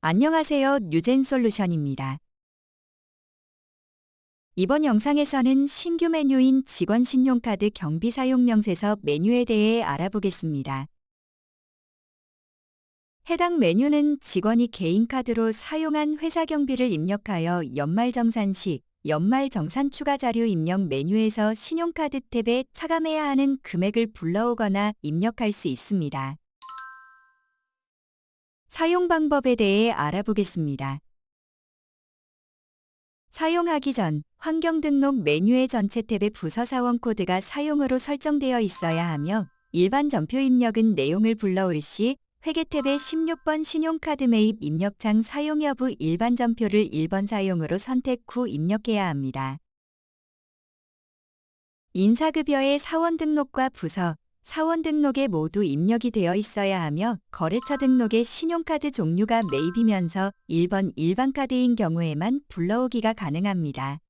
안녕하세요. 뉴젠 솔루션입니다. 이번 영상에서는 신규 메뉴인 직원 신용카드 경비 사용 명세서 메뉴에 대해 알아보겠습니다. 해당 메뉴는 직원이 개인 카드로 사용한 회사 경비를 입력하여 연말정산 시 연말정산 추가 자료 입력 메뉴에서 신용카드 탭에 차감해야 하는 금액을 불러오거나 입력할 수 있습니다. 사용 방법에 대해 알아보겠습니다. 사용하기 전 환경 등록 메뉴의 전체 탭에 부서 사원 코드가 사용으로 설정되어 있어야 하며 일반 전표 입력은 내용을 불러올 시 회계 탭의 16번 신용카드 매입 입력창 사용 여부 일반 전표를 1번 사용으로 선택 후 입력해야 합니다. 인사급여의 사원 등록과 부서, 사원 등록에 모두 입력이 되어 있어야 하며 거래처 등록의 신용카드 종류가 매입이면서 1번 일반 카드인 경우에만 불러오기가 가능합니다.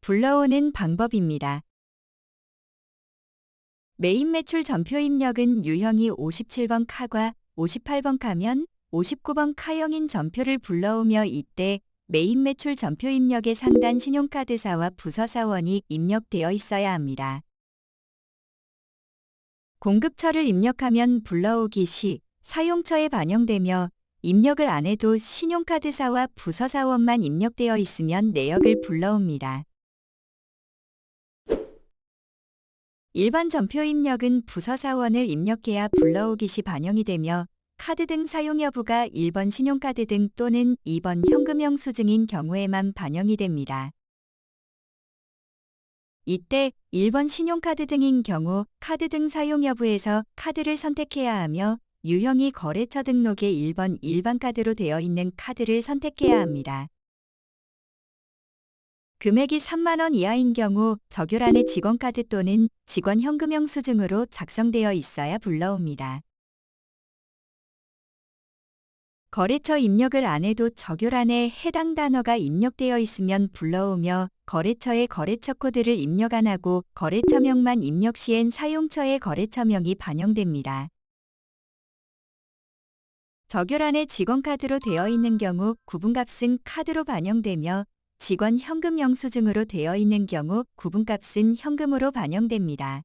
불러오는 방법입니다. 매입 매출 전표 입력은 유형이 57번 카과 58번 카면 59번 카형인 전표를 불러오며 이때 매입 매출 전표 입력의 상단 신용카드사와 부서사원이 입력되어 있어야 합니다. 공급처를 입력하면 불러오기 시 사용처에 반영되며 입력을 안 해도 신용카드사와 부서사원만 입력되어 있으면 내역을 불러옵니다. 일반 전표 입력은 부서사원을 입력해야 불러오기 시 반영이 되며 카드 등 사용 여부가 1번 신용카드 등 또는 2번 현금 영수증인 경우에만 반영이 됩니다. 이때 1번 신용카드 등인 경우 카드 등 사용 여부에서 카드를 선택해야 하며 유형이 거래처 등록에 1번 일반 카드로 되어 있는 카드를 선택해야 합니다. 금액이 3만원 이하인 경우 적요란의 직원카드 또는 직원 현금 영수증으로 작성되어 있어야 불러옵니다. 거래처 입력을 안 해도 적요란에 해당 단어가 입력되어 있으면 불러오며 거래처의 거래처 코드를 입력 안 하고 거래처명만 입력 시엔 사용처의 거래처명이 반영됩니다. 적요란에 직원카드로 되어 있는 경우 구분값은 카드로 반영되며 직원 현금 영수증으로 되어 있는 경우 구분값은 현금으로 반영됩니다.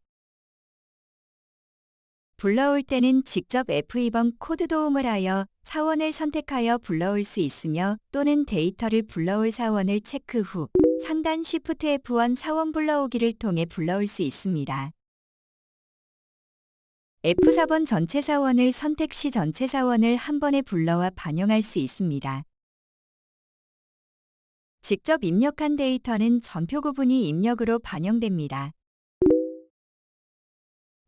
불러올 때는 직접 F2번 코드 도움을 하여 사원을 선택하여 불러올 수 있으며 또는 데이터를 불러올 사원을 체크 후 상단 Shift F1 사원 불러오기를 통해 불러올 수 있습니다. F4번 전체 사원을 선택 시 전체 사원을 한 번에 불러와 반영할 수 있습니다. 직접 입력한 데이터는 전표 구분이 입력으로 반영됩니다.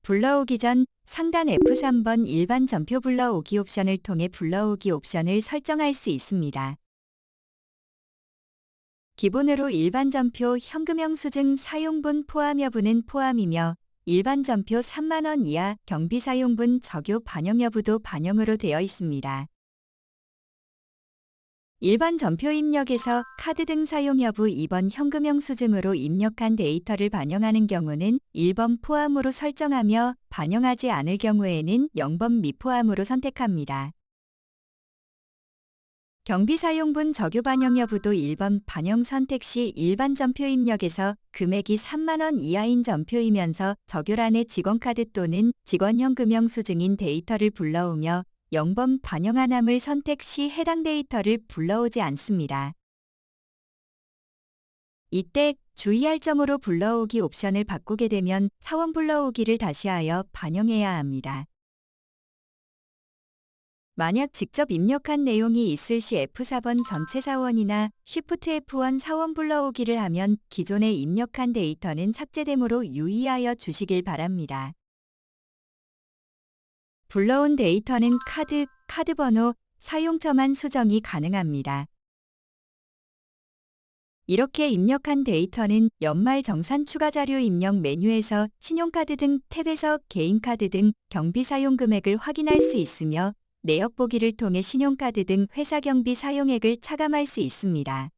불러오기 전 상단 F3번 일반 전표 불러오기 옵션을 통해 불러오기 옵션을 설정할 수 있습니다. 기본으로 일반 전표 현금영수증 사용분 포함 여부는 포함이며 일반 전표 3만원 이하 경비 사용분 적요 반영 여부도 반영으로 되어 있습니다. 일반 전표 입력에서 카드 등 사용 여부 2번 현금 영수증으로 입력한 데이터를 반영하는 경우는 1번 포함으로 설정하며 반영하지 않을 경우에는 0번 미포함으로 선택합니다. 경비 사용분 적요 반영 여부도 1번 반영 선택 시 일반 전표 입력에서 금액이 3만원 이하인 전표이면서 적요란의 직원카드 또는 직원현금 영수증인 데이터를 불러오며 0번 반영하남을 선택 시 해당 데이터를 불러오지 않습니다. 이때 주의할 점으로 불러오기 옵션을 바꾸게 되면 사원 불러오기를 다시 하여 반영해야 합니다. 만약 직접 입력한 내용이 있을 시 F4번 전체 사원이나 Shift F1 사원 불러오기를 하면 기존에 입력한 데이터는 삭제되므로 유의하여 주시길 바랍니다. 불러온 데이터는 카드, 카드 번호, 사용처만 수정이 가능합니다. 이렇게 입력한 데이터는 연말 정산 추가 자료 입력 메뉴에서 신용카드 등 탭에서 개인카드 등 경비 사용 금액을 확인할 수 있으며 내역 보기를 통해 신용카드 등 회사 경비 사용액을 차감할 수 있습니다.